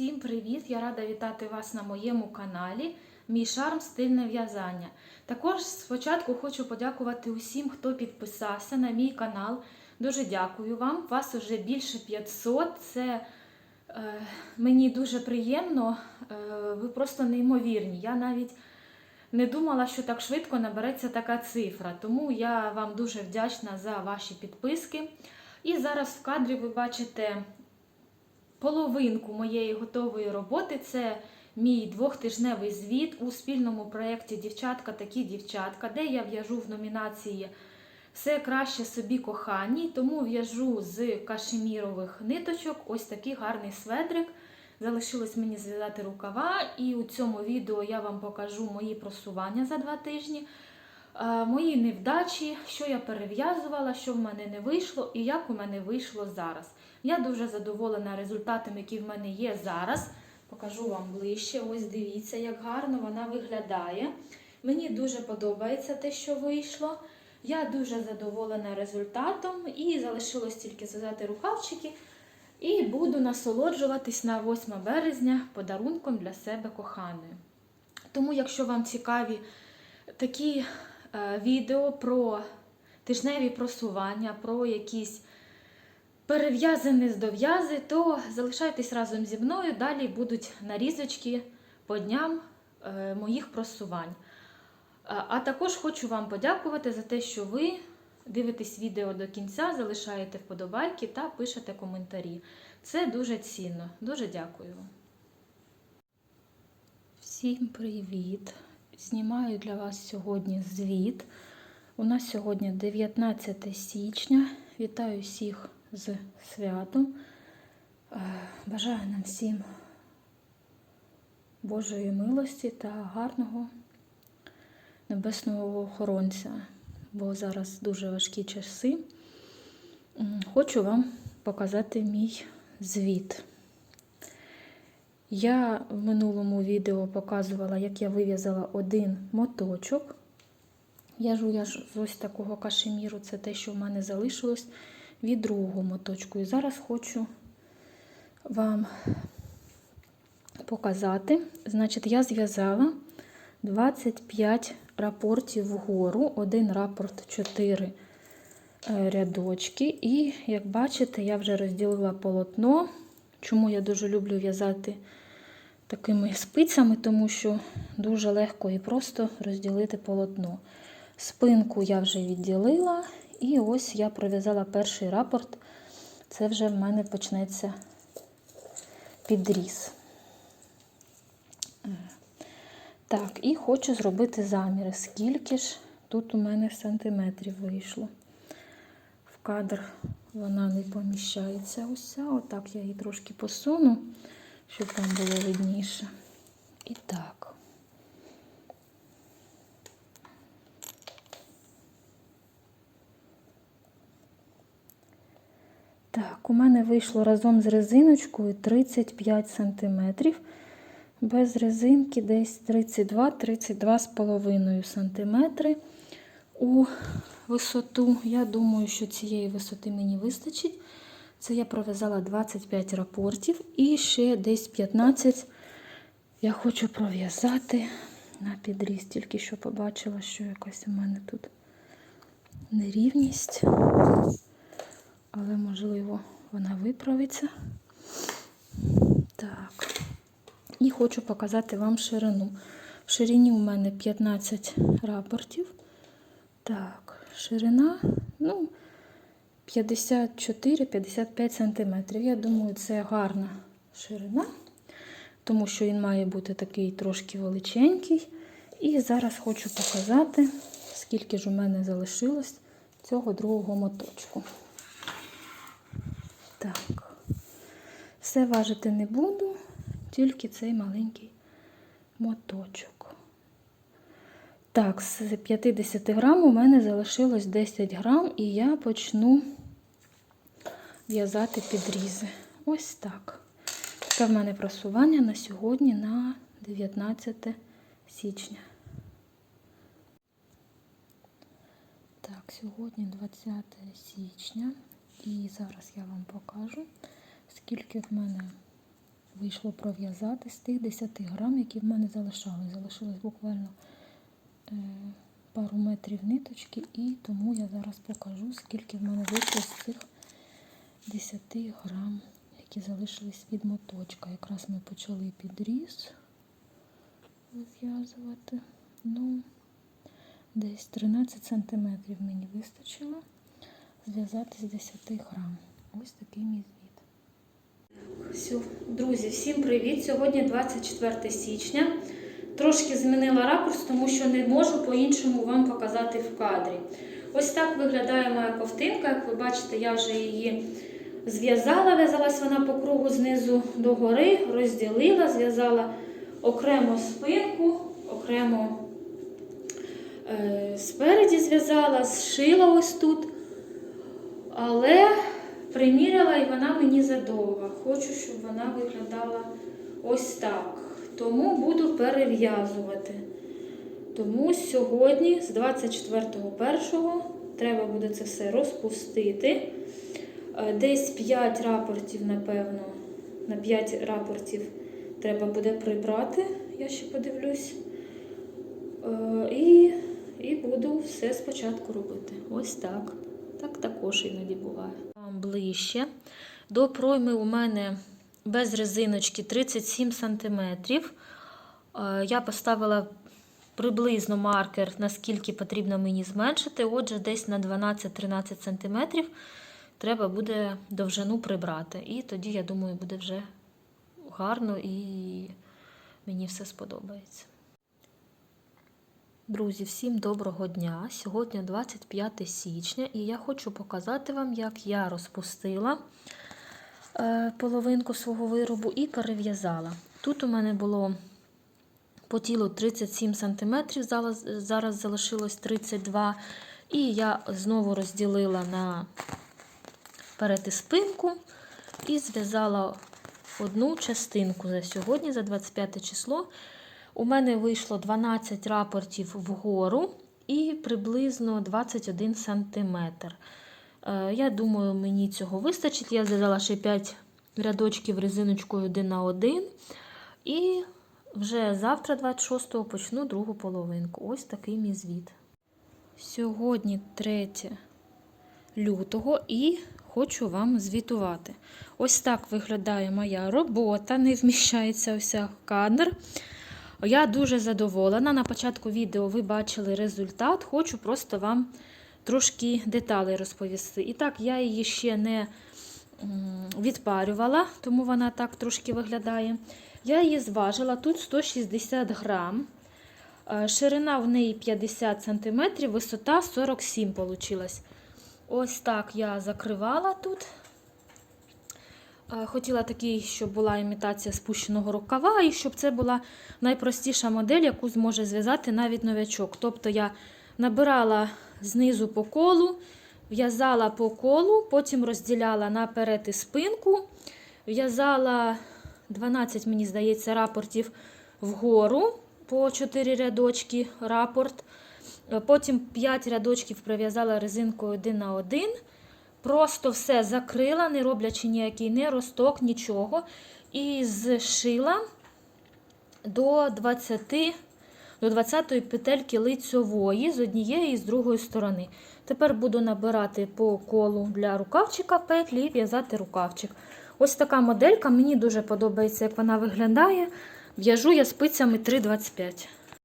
Всім привіт! Я рада вітати вас на моєму каналі Мій шарм стильне в'язання. Також спочатку хочу подякувати усім, хто підписався на мій канал. Дуже дякую вам. Вас уже більше 500. Це е, мені дуже приємно. Е, ви просто неймовірні. Я навіть не думала, що так швидко набереться така цифра. Тому я вам дуже вдячна за ваші підписки. І зараз в кадрі ви бачите половинку моєї готової роботи. Це мій двохтижневий звіт у спільному проєкті Дівчатка такі дівчатка, де я в'яжу в номінації Все краще собі коханій, тому в'яжу з кашемірових ниточок ось такий гарний сведрик. Залишилось мені зв'язати рукава, і у цьому відео я вам покажу мої просування за два тижні, е, мої невдачі, що я перев'язувала, що в мене не вийшло і як у мене вийшло зараз. Я дуже задоволена результатом, який в мене є зараз. Покажу вам ближче. Ось дивіться, як гарно вона виглядає. Мені дуже подобається те, що вийшло. Я дуже задоволена результатом і залишилось тільки зв'язати рукавчики. І буду насолоджуватись на 8 березня подарунком для себе коханої. Тому, якщо вам цікаві такі е, відео про тижневі просування, про якісь перев'язані з дов'язи, то залишайтесь разом зі мною. Далі будуть нарізочки по дням е, моїх просувань. А, а також хочу вам подякувати за те, що ви дивитесь відео до кінця, залишаєте вподобайки та пишете коментарі. Це дуже цінно. Дуже дякую вам. Всім привіт! Знімаю для вас сьогодні звіт. У нас сьогодні 19 січня. Вітаю всіх з святом. Е, Бажаю нам всім Божої милості та гарного небесного охоронця, бо зараз дуже важкі часи. Хочу вам показати мій звіт. Я в минулому відео показувала, як я вив'язала один моточок. В'яжу я ж з ось такого кашеміру, це те, що в мене залишилось від другого моточку. І зараз хочу вам показати. Значить, я зв'язала 25 рапортів вгору, один рапорт 4 е, рядочки. І, як бачите, я вже розділила полотно. Чому я дуже люблю в'язати такими спицями, тому що дуже легко і просто розділити полотно. Спинку я вже відділила, і ось я пров'язала перший рапорт. Це вже в мене почнеться підріз. Так, і хочу зробити заміри. Скільки ж тут у мене сантиметрів вийшло. В кадр вона не поміщається. Ось. Отак я її трошки посуну, щоб вам було видніше. І так. Так, у мене вийшло разом з резиночкою 35 см. Без резинки десь 32-32 з половиною сантиметри у висоту. Я думаю, що цієї висоти мені вистачить. Це я пров'язала 25 рапортів і ще десь 15 я хочу пров'язати на підріз. Тільки що побачила, що якась у мене тут нерівність. Але, можливо, вона виправиться. Так. І хочу показати вам ширину. В ширині у мене 15 рапортів. Так, ширина, ну, 54-55 см. Я думаю, це гарна ширина, тому що він має бути такий трошки величенький. І зараз хочу показати, скільки ж у мене залишилось цього другого моточку. Так, все важити не буду, тільки цей маленький моточок. Так, з 50 грам у мене залишилось 10 грам, і я почну в'язати підрізи. Ось так. Таке в мене просування на сьогодні, на 19 січня. Так, сьогодні 20 січня. І зараз я вам покажу, скільки в мене вийшло пров'язати з тих 10 грам, які в мене залишались. Залишилось буквально е, пару метрів ниточки, і тому я зараз покажу, скільки в мене вийшло з цих 10 грам, які залишились від моточка. Якраз ми почали підріз вив'язувати. Ну, десь 13 сантиметрів мені вистачило зв'язати з 10 грам. Ось такий мій звіт. Все, друзі, всім привіт! Сьогодні 24 січня. Трошки змінила ракурс, тому що не можу по-іншому вам показати в кадрі. Ось так виглядає моя ковтинка. Як ви бачите, я вже її зв'язала, в'язалась вона по кругу знизу до гори, розділила, зв'язала окремо спинку, окремо е, спереді зв'язала, зшила ось тут. Але приміряла і вона мені задовга. Хочу, щоб вона виглядала ось так. Тому буду перев'язувати. Тому сьогодні, з 24.01, треба буде це все розпустити. Е, Десь 5 рапортів, напевно, на 5 рапортів треба буде прибрати, я ще подивлюсь. Е, І, і буду все спочатку робити. Ось так. Так також іноді буває. Ближче. До пройми у мене без резиночки 37 см. Я поставила приблизно маркер, наскільки потрібно мені зменшити. Отже, десь на 12-13 см треба буде довжину прибрати. І тоді, я думаю, буде вже гарно і мені все сподобається. Друзі, всім доброго дня! Сьогодні 25 січня, і я хочу показати вам, як я розпустила е, половинку свого виробу і перев'язала. Тут у мене було по тілу 37 см, зараз, залишилось 32 І я знову розділила на перед спинку і зв'язала одну частинку за сьогодні, за 25 число. У мене вийшло 12 рапортів вгору і приблизно 21 сантиметр. Е, Я думаю, мені цього вистачить. Я зв'язала ще 5 рядочків резиночкою один на один. І вже завтра, 26-го, почну другу половинку. Ось такий мій звіт. Сьогодні 3 лютого і хочу вам звітувати. Ось так виглядає моя робота, не вміщається вся кадр. Я дуже задоволена. На початку відео ви бачили результат. Хочу просто вам трошки деталей розповісти. І так, я її ще не відпарювала, тому вона так трошки виглядає. Я її зважила, тут 160 грам. Е, Ширина в неї 50 см, висота 47 вийшла. Ось так я закривала тут. Е, Хотіла такий, щоб була імітація спущеного рукава, і щоб це була найпростіша модель, яку зможе зв'язати навіть новачок. Тобто я набирала знизу по колу, в'язала по колу, потім розділяла наперед і спинку, в'язала 12, мені здається, рапортів вгору по 4 рядочки рапорт. Е, Потім 5 рядочків прив'язала резинкою один на один. Просто все закрила, не роблячи ніякий не росток, нічого. І зшила до 20 до 20-ї петельки лицьової з однієї і з другої сторони. Тепер буду набирати по колу для рукавчика петлі і в'язати рукавчик. Ось така моделька, мені дуже подобається, як вона виглядає. В'яжу я спицями 3,25.